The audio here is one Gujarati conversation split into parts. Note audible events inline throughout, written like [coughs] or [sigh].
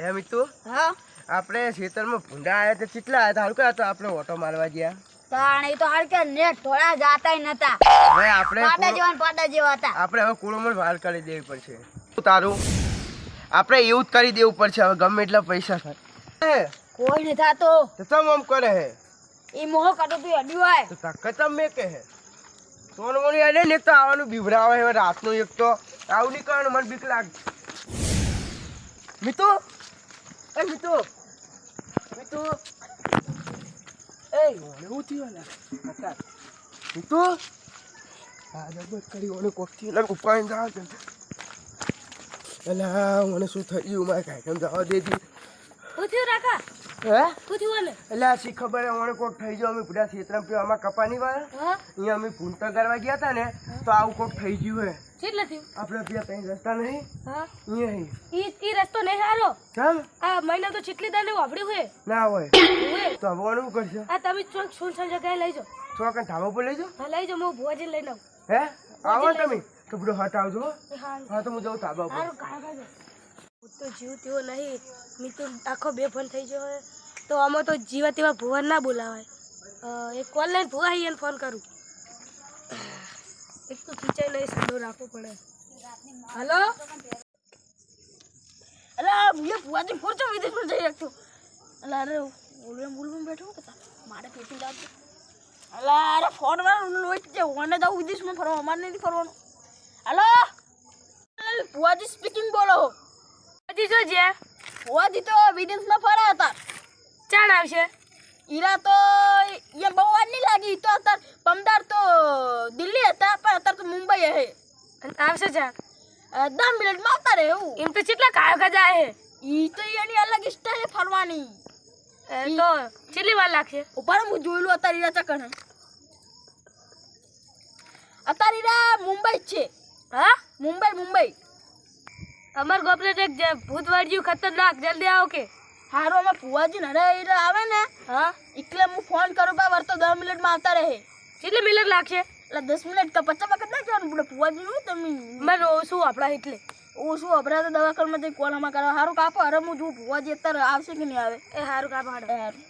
હે મિતુ? હા. આપણે ખેતરમાં ભૂંડા આવ્યા તો કેટલા આવ્યા હતા હારું તો આપણે ઓટો મારવા ગયા. તાણ એ તો હાલ કે નેટ થોડા જાતાય નતા. હવે આપણે પાટા કુળો- જેવા ને જેવા હતા. આપણે હવે કુળોમાં વાર કરી દેવી પડશે. તારું? આપણે એવું જ કરી દેવું પડશે. હવે ગમે એટલા પૈસા થાય. કોઈ નહીં થાતો. તો તમ આમ કરે હે? એ મોહ કાઢો તું અડ્યું હોય. તો તકે મેં કહે સોન મોની આલે ને એક તો આવવાનું બીવડાવે હવે રાતનું એક તો. આવું નહીં કરવાનું મને બીક લાગ મિતુ? એ મિતુ મિતુ. એ, ઓને હું થયું લા કાકા મિતુ? આ જબર કરી, ઓને કોકથી લગ ઉપાઈને જાવ છે એલા મને શું થયું? મારે કાંઈ કેમ જવા રાકા હે થયું ને એટલે આ શી ખબર હે કોક થઈ ગયો અમે પૂરા ક્ષેત્રમાં આમાં કપાની વાળા અહીંયા અમે કરવા ગયા હતા ને તો આવું કોક થઈ ગયું હે. કેટલે થયું? આપણે ત્યાં કઈ રસ્તા નહીં હા? અહીંયા ઈ ઈ રસ્તો નહીં હારો કેમ? આ મહિના તો ચીટલી દાને વાપડ્યું ના હોય. [coughs] તો હવે ઓનું આ તમે ચોક સુનસાન જગ્યાએ લઈ જાઓ. ચોકન ધાબા પર લઈ જાઓ? હા લઈ જાઓ હું ભુવાજી લઈને આવું. હે? આવો તમે. તો બધો હટ આવજો હો. તો હું જાઉં ધાબા પર હું તો જીવ તેવો નહીં. મિતુ આખો બે ફોન થઈ ગયો હોય તો આમાં તો જીવા તેવા ભુવન ના બોલાવાય. એક લઈને ભુવા એને ફોન કરું. એક તો ખીચાઈ લઈ સાદો રાખવો પડે. હલો? અલા મુએ ભુવાજી ફોરચો વિદેશમાં જઈ રાખતો અલા, અરે ઓલવે બોલવા બેઠો કે મારે પેટી લાવજો. અલા, અરે ફોનમાં લોઈ છે ઓને જાવ વિદેશમાં ફરવા, અમારે નથી ફરવાનું. હલો? ભુવાજી સ્પીકિંગ બોલો. ભુવાજી જોજે ભુવાજી તો વિદેશમાં ફર્યા હતા ચાણ આવશે. ઈરા તો એ બહુ વાર નહીં લાગી. તો અત્યારે પમદાર તો દિલ્હી હતા પણ અત્યારે તો મુંબઈ હે. આવશે ચાણ દસ મિનિટમાં આવતા રહે એવું. એમ તો કેટલા કાયો ખજા હે? ઈ તો એની અલગ સ્ટાઈલ ફરવાની. તો કેટલી વાર લાગશે? ઉપર હું જોયેલું અત્યારે ઈરા ચકણ અત્યારે ઈરા મુંબઈ છે. હા? મુંબઈ મુંબઈ. અમર ગોપલે એક ભૂત વાળ્યું ખતરનાક જલ્દી આવો કે. હારો અમે ફુવાજી નરે એટલે આવે ને હા. એટલે હું ફોન કરું બા વર્તો દસ મિનિટમાં આવતા રહે. કેટલી મિનિટ લાગશે? એટલે દસ મિનિટ તો પચાસ વખત ના જવાનું bude ફુવાજી હું તમે? મેં ઓછું આપણા એટલે? ઓછું આપણા તો દવાખાનામાં જઈ કોલામાં કરવા. સારું કાપો અરે હું જોઉં ફુવાજી અત્યારે આવશે કે નહીં આવે? એ સારું કાપો હાડો સારું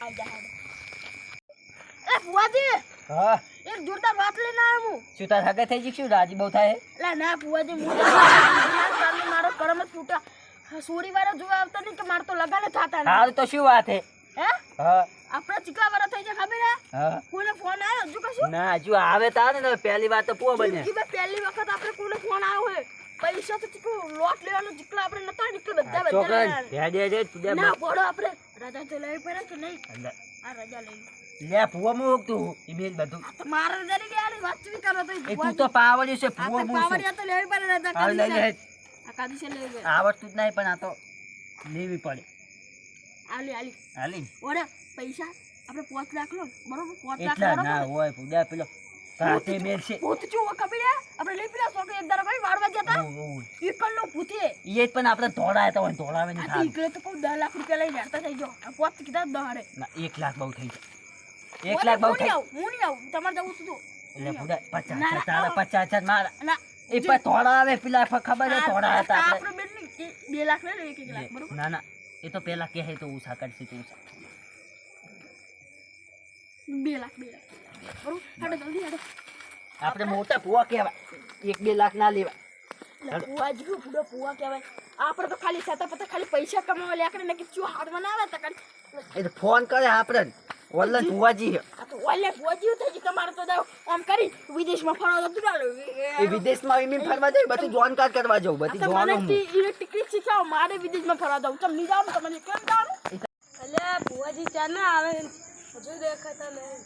આવી જા હાડો એ ફુવાજી હા. એક જોરદાર વાત લઈને આવ્યો હું. શું તાર હગે થઈ જઈશું રાજી બહુ થાય લા ના ફુવાજી હું મારો કરમ ફૂટા. સોરી વાળા જોવા આવતા નહીં કે મારે તો લગાને થતા હાલ તો શું વાત હે? હે? હા. આપણે ચીકલા વાળા થઈ જાય ખબર હે? કોઈને ફોન આવ્યો? હજુ કશું? ના હજુ આવે તા ને પહેલી વાત તો પૂરો બને પહેલી વખત આપણે કોઈને ફોન આવ્યો હે પૈસા તો ચીકલું લોટ લેવાનો ચીકલા આપણે નતા નીકળ બધા બધા ના પડો આપણે રજા તો લેવી પડે કે નહીં? આ રજા લઈ લો. ફુવા મો તું ઇમેજ બધું. મારે નહીં લેવાની વાતચીત કરો તો? એ તું તો પાવડી છે ફુવા મો પાવડી તો લેવી પડે રજા લે. આ કાદી છે લેવી આવડતું જ નહીં પણ આ તો લેવી પડે. આલી આલી આલી ઓરે પૈસા. આપણે પાંચ લાખ લો. બરોબર પાંચ લાખ એટલા ના હોય પૂજા પેલો કાતે મેલ છે ભૂત જો ખબર આપણે લઈ પેલા છોકરી એક દાડા ભાઈ વાળવા જતા ઓય. ઈકલનો ભૂત. જ પણ આપણે ધોળાય તો હોય ધોડાવે નહીં ઈકલે તો કહું દસ લાખ રૂપિયા લઈ જાતા થઈ જો આ પાંચ કીધા દસ ના એક લાખ બહુ થઈ જાય. એક લાખ બહુ થઈ હું નહીં આવું તમારે જવું હતું એટલે બુડા પચાસ તારા પચાસ મારા. એ પણ થોડા આવે પેલા ખબર છે થોડા હતા આપણે. બેન બે લાખ લઈ લો એક એક લાખ બરોબર? ના ના એ તો પેલા કહે તો ઉષા કરશે તું બે લાખ બે લાખ બરોબર? હાડો જલ્દી હાડો. આપણે મોટા પુવા કહેવાય. એક બે લાખ ના લેવા પુવા જીવ પૂડો પુવા કહેવાય. આપણે તો ખાલી સાતા પતા ખાલી પૈસા કમાવા લે આપણે ને ચૂ હાડમાં ના આવે તો ફોન કરે આપણે ઓનલાઈન ભૂવાજી છે. આ તો ઓલે જેવું થઈ ગયું તમારે તો આમ કરી વિદેશમાં ફરવા જતું ચાલો એ વિદેશમાં એમ ફરવા જાય બધું જોનકાર કરવા જાવ બધી જોવાનું ટિકિટ શીખાવ મારે વિદેશમાં ફરવા જાવ. તમને જાવ તમને કેમ જાવ એટલે પુવાજી ચા ના આવે? હજુ દેખાતા નહીં.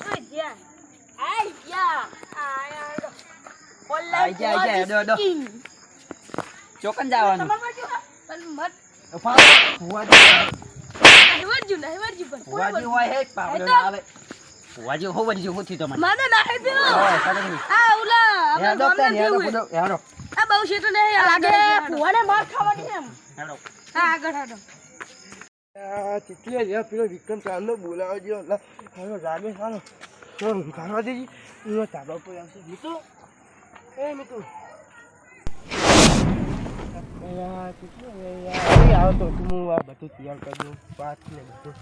જોઈ જ્યા આઈ ગયા. આયા આઈ ગયા, આઈ ગયા, હેડો, હેડો. ચોકન જવાનું. હા? પણ મત ભૂવાજી. હેવરજુ ને હેવરજુ પણ. ભૂવાજી હોય હે પાવડો ના આવે. ભૂવાજી હો વળી જેવું તમને મને ના હે નહીં. આ ઉલા આપણે હેડો ગામના. બધો, હેડો. આ બહુ શેઠો ને લાગે પુવાને માર ખાવાની એમ. હેડો. હા આગળ હાડો. આ જ્યાં પેલો વિક્રમ ચાંદનો બોલાવો જો એટલે હવે રાગે તો કરવા દેજી એનો ધાબા પર આવશે મિતુ? એ મિતુ. યાર તો હું આ બધું તૈયાર કરી દઉં પાક ને બધું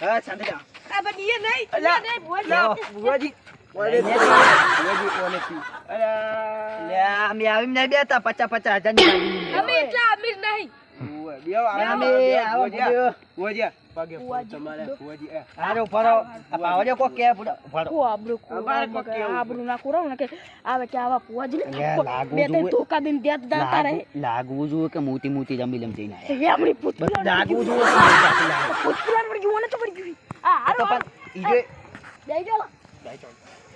હા શાંતિ જા આ બની એ નહીં અલા, નહીં ભુવાજી. ભુવાજી ઓલે. ભુવાજી ઓલે પી. અલા. લે અમે આવી નહીં બેતા પચાસ પચાસ હજાર અમે એટલા લાગવું જોઈએ. કે મોતી મોતી જમી લમ જઈને લાગવું જોઈએ મને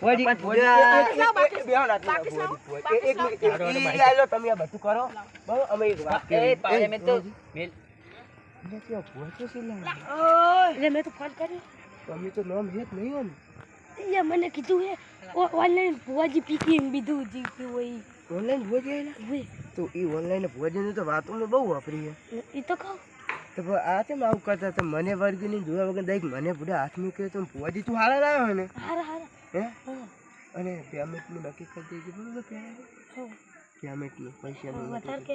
ભુવાજી, ને ભુવાજી, ભુવાજી. ભુવાજી, ભુવાજી ને. કીધું હે ઓનલાઈન ભુવાજી પીકી બીધું જીવતું હોય. ઓનલાઈન ભુવાજી હોય. તો એ ઓનલાઈન ભુવાજીની તો વાતો બહુ વાપરી છે. એ તો કહું. તો આ કેમ આવું કરતા તો મને વર્ગની જોયા વગર દરેક મને બધા હાથ કહે તો પોજી તું હારા લાવ્યો ને હે અને પેમેન્ટનું નક્કી કરી દેજે હા. પેમેન્ટનું પૈસાનું વધારે કે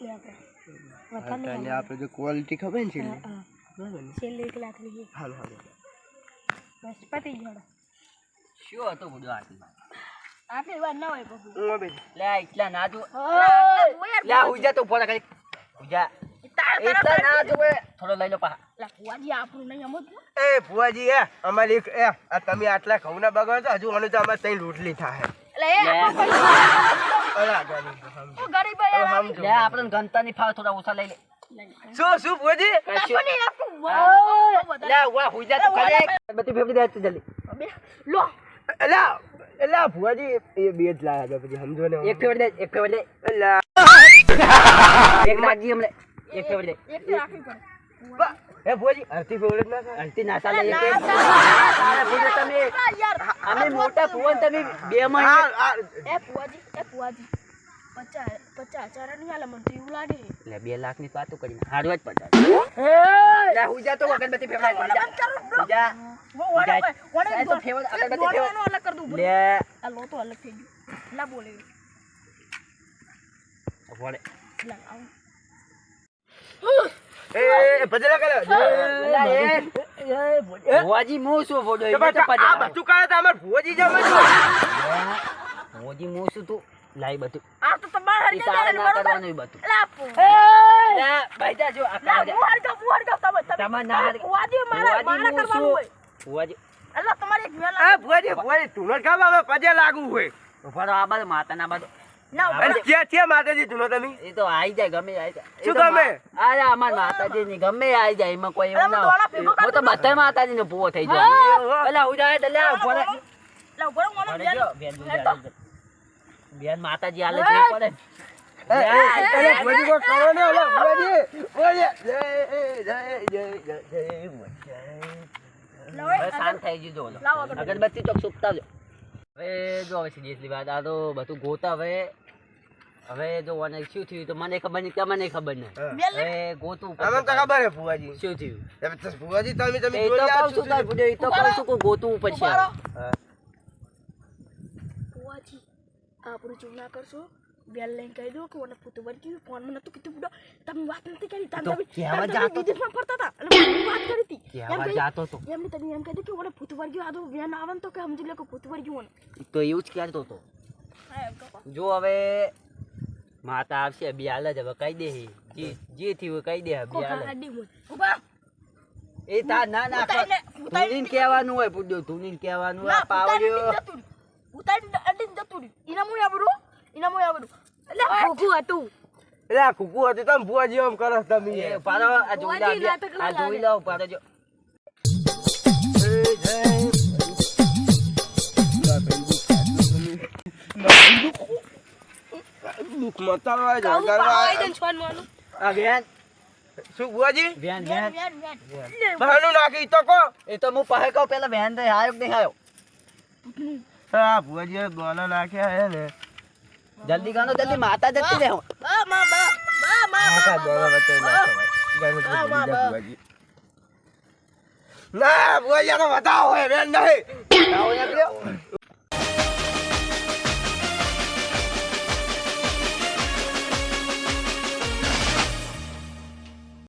લે આપણે અને આપણે જો ક્વોલિટી ખબર ને છેલ્લે છેલ્લે એક લાખની હાલ હાલ બસ પતી ગયો શું હતું બધું આટલું? આપણે વાત ના હોય બબુ લે એટલા ના જો લે હુજા તો ઊભો કરી. હુજા. એટલા ના જોવે થોડો લઈ લો પાહા લા ભુવાજી આપણું નહીં સમજવું એ ભુવાજી એ અમારી એક એ આ તમે આટલા બગાડો તો હજુ તો અમારે રોટલી થાય. એ સમજો. ગરીબ યાર લે નહીં ફાવે થોડા ઓછા લઈ લે. શું શું ભુવાજી? કશું- આપણને આપણું લે વધારે. હુજા તો ખાલી. બધી ફેફડી દે જલ્દી. લો. એલા એલા ભુવાજી એ બે જ લાયા પછી સમજો ને. એક ફેવડી દે એક ફેવડી દે. એક માજી હમણે એક ફેવરેટ એક તો રાખવી પડે એ ભુવાજી અડધી ફેવરેટ ના થાય. ના ચાલે એક તમે અમે મોટા ફોન તમે બે માં આ- આ- એ ફુવાજી એ ફુવાજી બે લાખની વાતો કરીને હારવા જ પડતા લે હુજા તો અગરબત્તી ફેવડાય કર બોલે. એ, એ, કરે. એ ભુવાજી હું શું ફોડો તો આ બધું કરે તો અમારે ભુવાજી જ ભુવાજી હું શું તું? લાઈ બધું. આ તો તમારે હરી જાય ના કરવાનું બધું. લા પો. લે જો આ લા કરવા દે. હું હરી જાઉં હું હરી જાઉં તમે તમે ના હારી- મારા મારા કરવાનું હોય. ભુવાજી. અલ્લા તમારે એક વેલા આ ભુવાજી ભુવાજી તું નથી ખબર? પજે લાગુ હોય. ઊભા આ બાજુ માતા ના બેન માતાજી પડે. અગરબત્તી. ચોક સુકતા જો હવે જો હવે સીરિયસલી વાત આ તો બધું ગોતા હવે. હવે જો મને શું થયું તો મને ખબર નહીં તમને ખબર નહીં. હવે ગોતું તમને તો ખબર હે ફુવાજી શું થયું? તો ભુવાજી તમે તમે તો જોઈ કહું છું તાર આવો તો કહું છું કે ગોતું ઉપર છે ફુવાજી આપણું ચૂપ ના કરશો. બેલ લઈને કહી દો કે મને પૂતું વળગ્યું ફોનમાં નતું કીધું બુડો. તમે વાત નથી કરી. તમે તો કહેવા જાતો તો. વિદેશમાં ફરતા હતા. અને મને વાત કરી હતી? કહી- જાતો તો? એમને તમે એમ કહી દો કે મને પૂતું વળગ્યું આ તો વેન આવે ને તો કે સમજી લે કે પૂતું વળગ્યું તો એવું જ કહેતો હતો જો હવે માતા આવશે બે હાલ જ હવે કહી દે જે જે થી કહી દે બે કોકા હાલ. ગાડી હોય ઊભા. એ તા ના ના ઉતારીને કહેવાનું હોય પૂડ્યો ધૂનીને કહેવાનું હોય પાવડિયો. ઉતારીને અડીને જતું. એના મુએ આબરૂ, એના મુએ આબરૂ. એટલે ભૂખું હતું. એટલે આ કુકુ હતું તમે ભુવાજી આમ કરો તમે. એ પાડો આ જોઈ લો આ જોઈ લો પાડો જો. એ, જય. ના, દુઃખ મતાડવા જ કહું હગાડવા. પાવાઈ દે ને આ વેન શું ભુવાજી વેન વેન, વેન વેન, વેન. બહાનું નાખી તો કો એ તો હું પાહે કહું પેલા વેન તો આયો કે નહીં આયો હા ભુવાજી ગોના નાખ્યા હે ને જલ્દી ગાનો જલ્દી માતા જતી રહે બા, મા બા, બા, મા બા, ગોના બા, વચ્ચે બા. ના ખવાય. ગમે તે હા, ભૂલી જા બા. ભુવાજી. ના ભુવાજી આ તો વધાવો હે બેન નહીં.